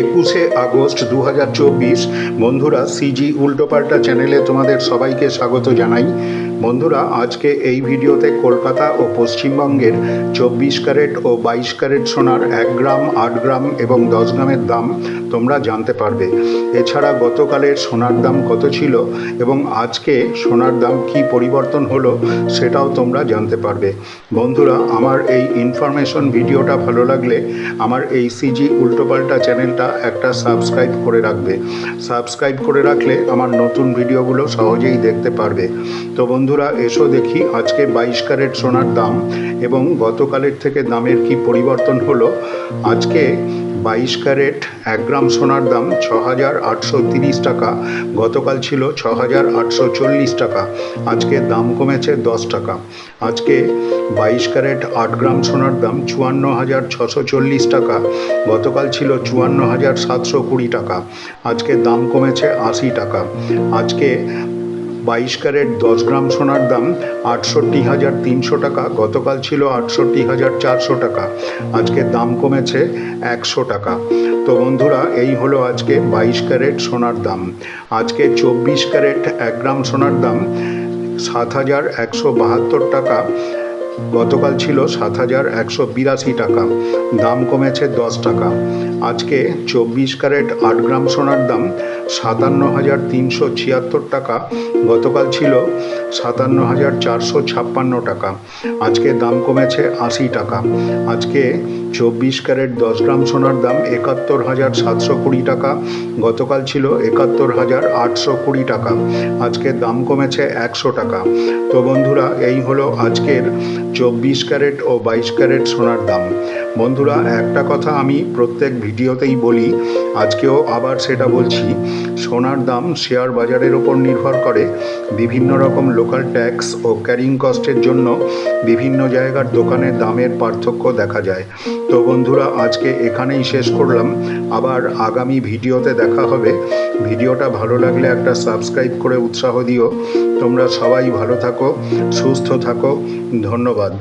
একুশে আগস্ট দু হাজার চব্বিশ। বন্ধুরা সিজি উল্টোপাল্টা চ্যানেলে তোমাদের সবাইকে স্বাগত জানাই। বন্ধুরা, আজকে এই ভিডিওতে কলকাতা ও পশ্চিমবঙ্গের চব্বিশ ক্যারেট ও বাইশ ক্যারেট সোনার এক গ্রাম, আট গ্রাম এবং দশ গ্রামের দাম তোমরা জানতে পারবে। এছাড়া গতকালের সোনার দাম কত ছিল এবং আজকে সোনার দাম কি পরিবর্তন হলো সেটাও তোমরা জানতে পারবে। বন্ধুরা, আমার এই ইনফরমেশন ভিডিওটা ভালো লাগলে আমার এই সিজি উল্টোপাল্টা চ্যানেলটা একটা সাবস্ক্রাইব করে রাখবে। সাবস্ক্রাইব করে রাখলে আমার নতুন ভিডিওগুলো সহজেই দেখতে পারবে। তো বন্ধুরা, এসো দেখি আজকে বাইশ ক্যারেট সোনার দাম এবং গতকালের থেকে দামের কি পরিবর্তন হলো। আজকে বাইশ ক্যারেট এক গ্রাম সোনার দাম ছ হাজার আটশো তিরিশ টাকা, গতকাল ছিল ছ হাজার আটশো চল্লিশ টাকা, আজকে দাম কমেছে দশ টাকা। আজকে বাইশ ক্যারেট আট গ্রাম সোনার দাম চুয়ান্ন হাজার ছশো চল্লিশ টাকা, গতকাল ছিল চুয়ান্ন হাজার সাতশো কুড়ি টাকা আজকে দাম কমেছে আশি টাকা আজকে বাইশ ক্যারেট দশ গ্রাম সোনার দাম আটষট্টি হাজার তিনশো টাকা গতকাল ছিল আটষট্টি হাজার চারশো টাকা আজকে দাম কমেছে একশো টাকা তো বন্ধুরা এই হলো আজকে বাইশ ক্যারেট সোনার দাম আজকে চব্বিশ ক্যারেট এক গ্রাম সোনার দাম সাত হাজার একশো বাহাত্তর টাকা গতকাল ছিল সাত হাজার একশো বিরাশি টাকা। দাম কমেছে দশ টাকা। আজকে চব্বিশ ক্যারেট আট গ্রাম সোনার দাম সাতান্ন হাজার তিনশো ছিয়াত্তর টাকা, গতকাল ছিল সাতান্ন হাজার চারশো ছাপ্পান্ন টাকা। আজকে দাম কমেছে আশি টাকা। আজকে চব্বিশ ক্যারেট দশ গ্রাম সোনার দাম একাত্তর হাজার সাতশো কুড়ি টাকা, গতকাল ছিল একাত্তর হাজার আটশো কুড়ি টাকা। আজকে দাম কমেছে একশো টাকা। তো বন্ধুরা, এই হলো আজকের চব্বিশ ক্যারেট ও বাইশ ক্যারেট সোনার দাম। বন্ধুরা, একটা কথা আমি প্রত্যেক ভিডিওতেই বলি, আজকেও আবার সেটা বলছি। সোনার দাম শেয়ার বাজারের ওপর নির্ভর করে। বিভিন্ন রকম লোকাল ট্যাক্স ও ক্যারিং কস্টের জন্য বিভিন্ন জায়গার দোকানের দামের পার্থক্য দেখা যায়। তো বন্ধুরা, আজকে এখানেই শেষ করলাম। আবার আগামী ভিডিওতে দেখা হবে। ভিডিওটা ভালো লাগলে একটা সাবস্ক্রাইব করে উৎসাহ দিও। তোমরা সবাই ভালো থাকো, সুস্থ থাকো। ধন্যবাদ।